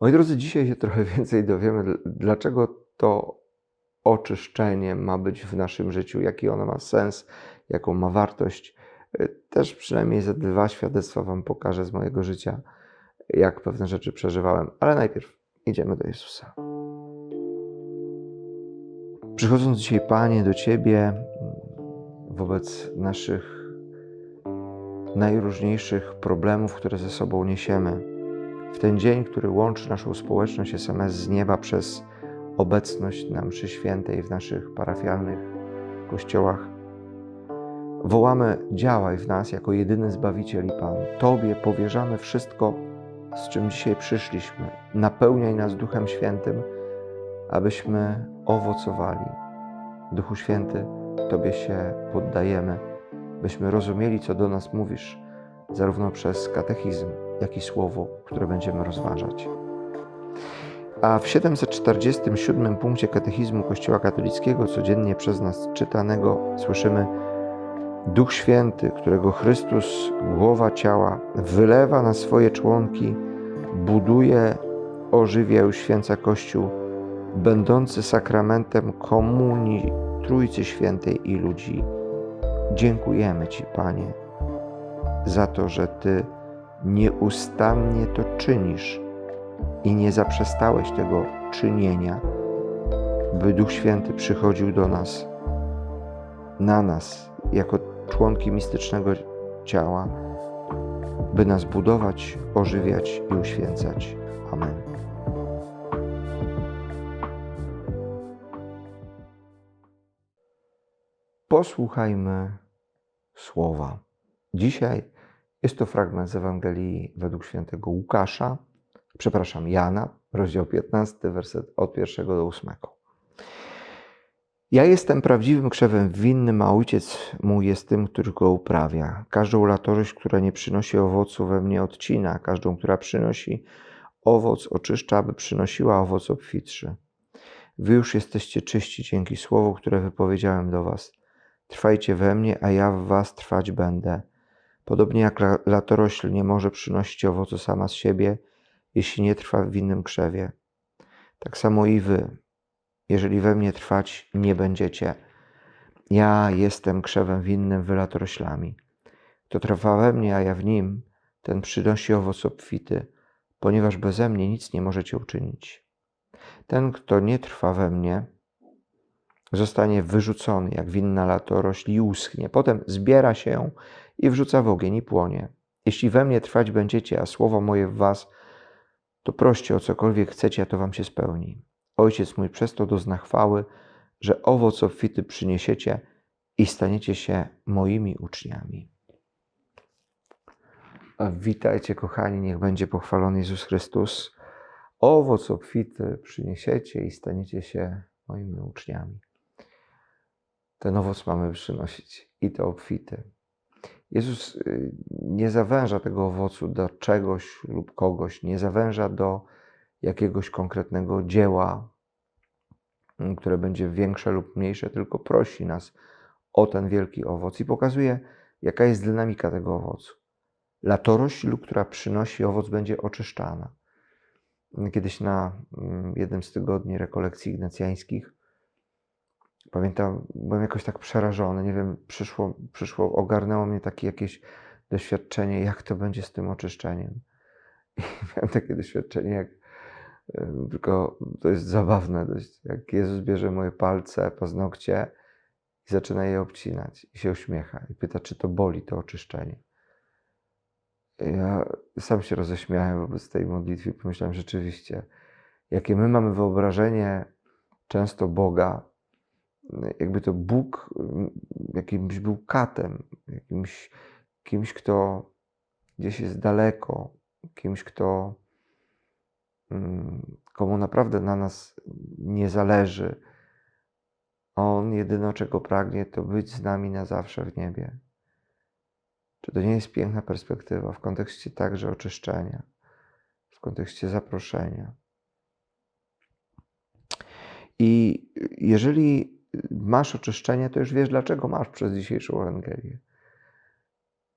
Moi drodzy, dzisiaj się trochę więcej dowiemy, dlaczego to oczyszczenie ma być w naszym życiu, jaki ono ma sens, jaką ma wartość. Też przynajmniej ze dwa świadectwa Wam pokażę z mojego życia, jak pewne rzeczy przeżywałem. Ale najpierw idziemy do Jezusa. Przychodząc dzisiaj, Panie, do Ciebie wobec naszych najróżniejszych problemów, które ze sobą niesiemy, w ten dzień, który łączy naszą społeczność SMS z nieba przez obecność na mszy świętej w naszych parafialnych kościołach, wołamy: działaj w nas jako jedyny Zbawiciel i Pan. Tobie powierzamy wszystko, z czym dzisiaj przyszliśmy. Napełniaj nas Duchem Świętym, abyśmy owocowali. Duchu Święty, Tobie się poddajemy, byśmy rozumieli, co do nas mówisz, zarówno przez katechizm, jak i słowo, które będziemy rozważać. A w 747 punkcie katechizmu Kościoła katolickiego, codziennie przez nas czytanego, słyszymy: Duch Święty, którego Chrystus, głowa ciała, wylewa na swoje członki, buduje, ożywia i uświęca Kościół, będący sakramentem komunii Trójcy Świętej i ludzi. Dziękujemy Ci, Panie, za to, że Ty nieustannie to czynisz i nie zaprzestałeś tego czynienia, by Duch Święty przychodził do nas, na nas, jako członki mistycznego ciała, by nas budować, ożywiać i uświęcać. Amen. Posłuchajmy słowa. Dzisiaj jest to fragment z Ewangelii według świętego Łukasza, przepraszam, Jana, rozdział 15, werset od 1 do 8. Ja jestem prawdziwym krzewem winnym, a ojciec mój jest tym, który go uprawia. Każdą latorość, która nie przynosi owocu, we mnie odcina, każdą, która przynosi owoc, oczyszcza, aby przynosiła owoc obfitszy. Wy już jesteście czyści dzięki słowu, które wypowiedziałem do was. Trwajcie we mnie, a ja w was trwać będę. Podobnie jak latorośl nie może przynosić owocu sama z siebie, jeśli nie trwa w innym krzewie. Tak samo i wy, jeżeli we mnie trwać nie będziecie. Ja jestem krzewem winnym, wy latoroślami. Kto trwa we mnie, a ja w nim, ten przynosi owoc obfity, ponieważ beze mnie nic nie możecie uczynić. Ten, kto nie trwa we mnie, zostanie wyrzucony jak winna latorośl i uschnie. Potem zbiera się i wrzuca w ogień i płonie. Jeśli we mnie trwać będziecie, a słowo moje w was, to proście o cokolwiek chcecie, a to wam się spełni. Ojciec mój przez to dozna chwały, że owoc obfity przyniesiecie i staniecie się moimi uczniami. Witajcie, kochani, niech będzie pochwalony Jezus Chrystus. Owoc obfity przyniesiecie i staniecie się moimi uczniami. Ten owoc mamy przynosić i to obfity. Jezus y, nie zawęża tego owocu do czegoś lub kogoś, nie zawęża do jakiegoś konkretnego dzieła, mm, które będzie większe lub mniejsze, tylko prosi nas o ten wielki owoc i pokazuje, jaka jest dynamika tego owocu. Latorośl, która przynosi owoc, będzie oczyszczana. Kiedyś na mm, jednym z tygodni rekolekcji ignacjańskich Pamiętam, byłem jakoś tak przerażony, nie wiem, przyszło, przyszło ogarnęło mnie takie jakieś doświadczenie, jak to będzie z tym oczyszczeniem. I miałem takie doświadczenie, jak tylko to jest zabawne dość, jak Jezus bierze moje palce, paznokcie i zaczyna je obcinać i się uśmiecha i pyta, czy to boli to oczyszczenie. I ja sam się roześmiałem wobec tej modlitwy, pomyślałem rzeczywiście, jakie my mamy wyobrażenie często Boga, jakby to Bóg jakimś był katem, jakimś kimś, kto gdzieś jest daleko, kimś, kto mm, komu naprawdę na nas nie zależy. On jedyno czego pragnie, to być z nami na zawsze w niebie. Czy to nie jest piękna perspektywa w kontekście także oczyszczenia, w kontekście zaproszenia? I jeżeli masz oczyszczenie, to już wiesz, dlaczego masz przez dzisiejszą Ewangelię.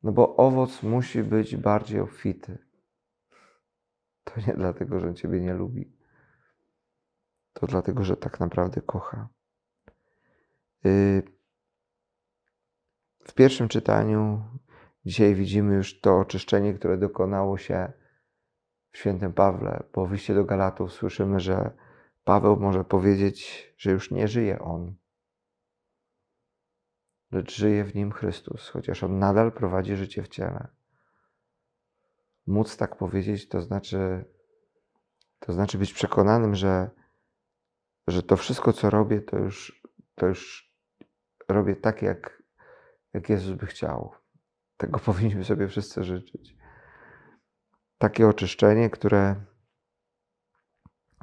No bo owoc musi być bardziej obfity. to nie dlatego, że ciebie nie lubi. To dlatego, że tak naprawdę kocha. Y, w pierwszym czytaniu dzisiaj widzimy już to oczyszczenie, które dokonało się w świętym Pawle. Po wyjściu do Galatów słyszymy, że Paweł może powiedzieć, że już nie żyje on, lecz żyje w nim Chrystus, chociaż on nadal prowadzi życie w ciele. Móc tak powiedzieć, to znaczy, to znaczy być przekonanym, że, że to wszystko, co robię, to już, to już robię tak, jak, jak Jezus by chciał. Tego powinniśmy sobie wszyscy życzyć. Takie oczyszczenie, które,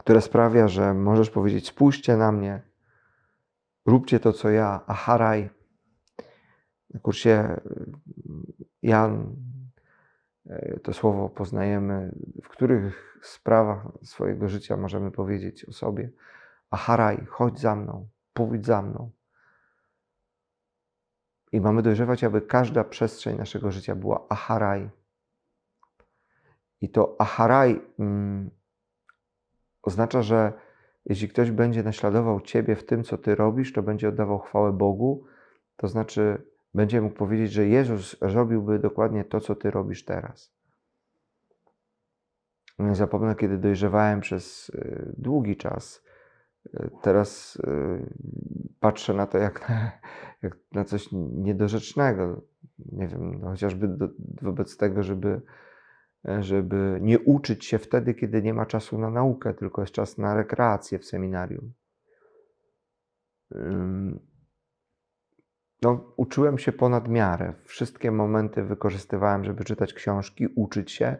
które sprawia, że możesz powiedzieć: Spójrzcie na mnie, róbcie to, co ja, a haraj. Na kursie Jan to słowo poznajemy, w których sprawach swojego życia możemy powiedzieć o sobie: Aharaj, chodź za mną, pójdź za mną. I mamy dojrzewać, aby każda przestrzeń naszego życia była Aharaj. I to Aharaj mm, oznacza, że jeśli ktoś będzie naśladował Ciebie w tym, co Ty robisz, to będzie oddawał chwałę Bogu. To znaczy, będzie mógł powiedzieć, że Jezus robiłby dokładnie to, co Ty robisz teraz. Nie zapomnę, kiedy dojrzewałem przez y, długi czas. Y, teraz y, patrzę na to jak na, jak na coś niedorzecznego. Nie wiem, no chociażby do, wobec tego, żeby, żeby nie uczyć się wtedy, kiedy nie ma czasu na naukę, tylko jest czas na rekreację w seminarium. No, uczyłem się ponad miarę. Wszystkie momenty wykorzystywałem, żeby czytać książki, uczyć się.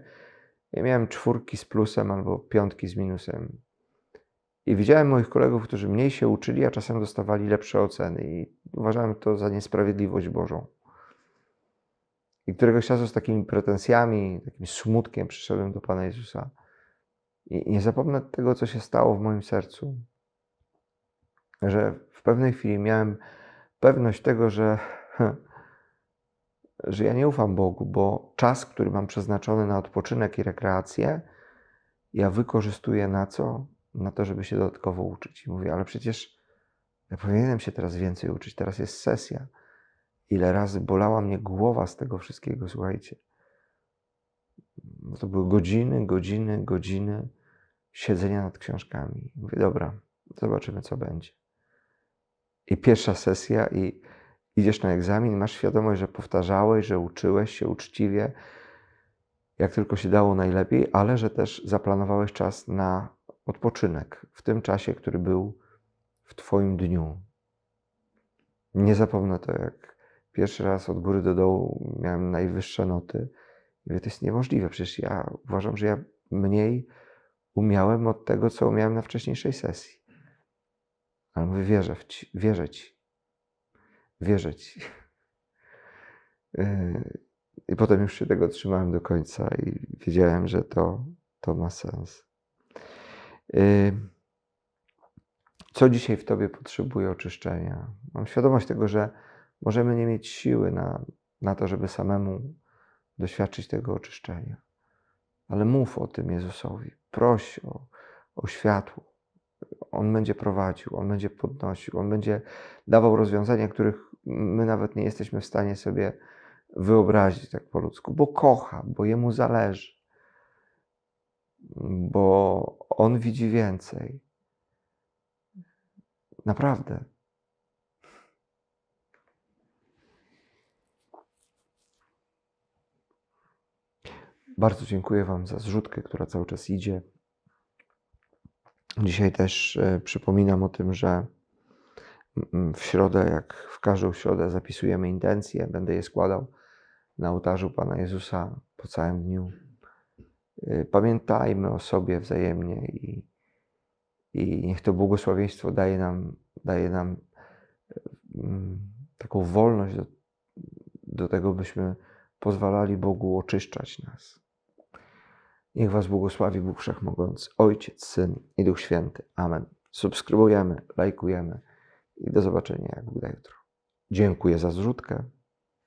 Ja miałem czwórki z plusem albo piątki z minusem. I widziałem moich kolegów, którzy mniej się uczyli, a czasem dostawali lepsze oceny. I uważałem to za niesprawiedliwość Bożą. I któregoś czasu z takimi pretensjami, takim smutkiem przyszedłem do Pana Jezusa. I nie zapomnę tego, co się stało w moim sercu. Że w pewnej chwili miałem pewność tego, że, że ja nie ufam Bogu, bo czas, który mam przeznaczony na odpoczynek i rekreację, ja wykorzystuję na co? Na to, żeby się dodatkowo uczyć. I mówię, ale przecież ja powinienem się teraz więcej uczyć, teraz jest sesja. Ile razy bolała mnie głowa z tego wszystkiego, słuchajcie. No to były godziny, godziny, godziny siedzenia nad książkami. Mówię, dobra, zobaczymy, co będzie i pierwsza sesja, i idziesz na egzamin, masz świadomość, że powtarzałeś, że uczyłeś się uczciwie, jak tylko się dało najlepiej, ale że też zaplanowałeś czas na odpoczynek w tym czasie, który był w Twoim dniu. Nie zapomnę to, jak pierwszy raz od góry do dołu miałem najwyższe noty. I mówię, to jest niemożliwe, przecież ja uważam, że ja mniej umiałem od tego, co umiałem na wcześniejszej sesji. Ale mówię, wierzę, w ci, wierzę Ci. Wierzę Ci. Yy, I potem już się tego trzymałem do końca i wiedziałem, że to, to ma sens. Yy, co dzisiaj w Tobie potrzebuje oczyszczenia? Mam świadomość tego, że możemy nie mieć siły na, na to, żeby samemu doświadczyć tego oczyszczenia. Ale mów o tym Jezusowi. Proś o, o światło. On będzie prowadził, On będzie podnosił, On będzie dawał rozwiązania, których my nawet nie jesteśmy w stanie sobie wyobrazić tak po ludzku, bo kocha, bo Jemu zależy, bo On widzi więcej. Naprawdę. Bardzo dziękuję Wam za zrzutkę, która cały czas idzie. Dzisiaj też e, przypominam o tym, że w środę, jak w każdą środę, zapisujemy intencje. Będę je składał na ołtarzu Pana Jezusa po całym dniu. E, pamiętajmy o sobie wzajemnie i, i niech to błogosławieństwo daje nam, daje nam taką wolność do, do tego, byśmy pozwalali Bogu oczyszczać nas. Niech Was błogosławi Bóg Wszechmogący, Ojciec, Syn i Duch Święty. Amen. Subskrybujemy, lajkujemy i do zobaczenia jak Bóg jutro. Dziękuję za zrzutkę.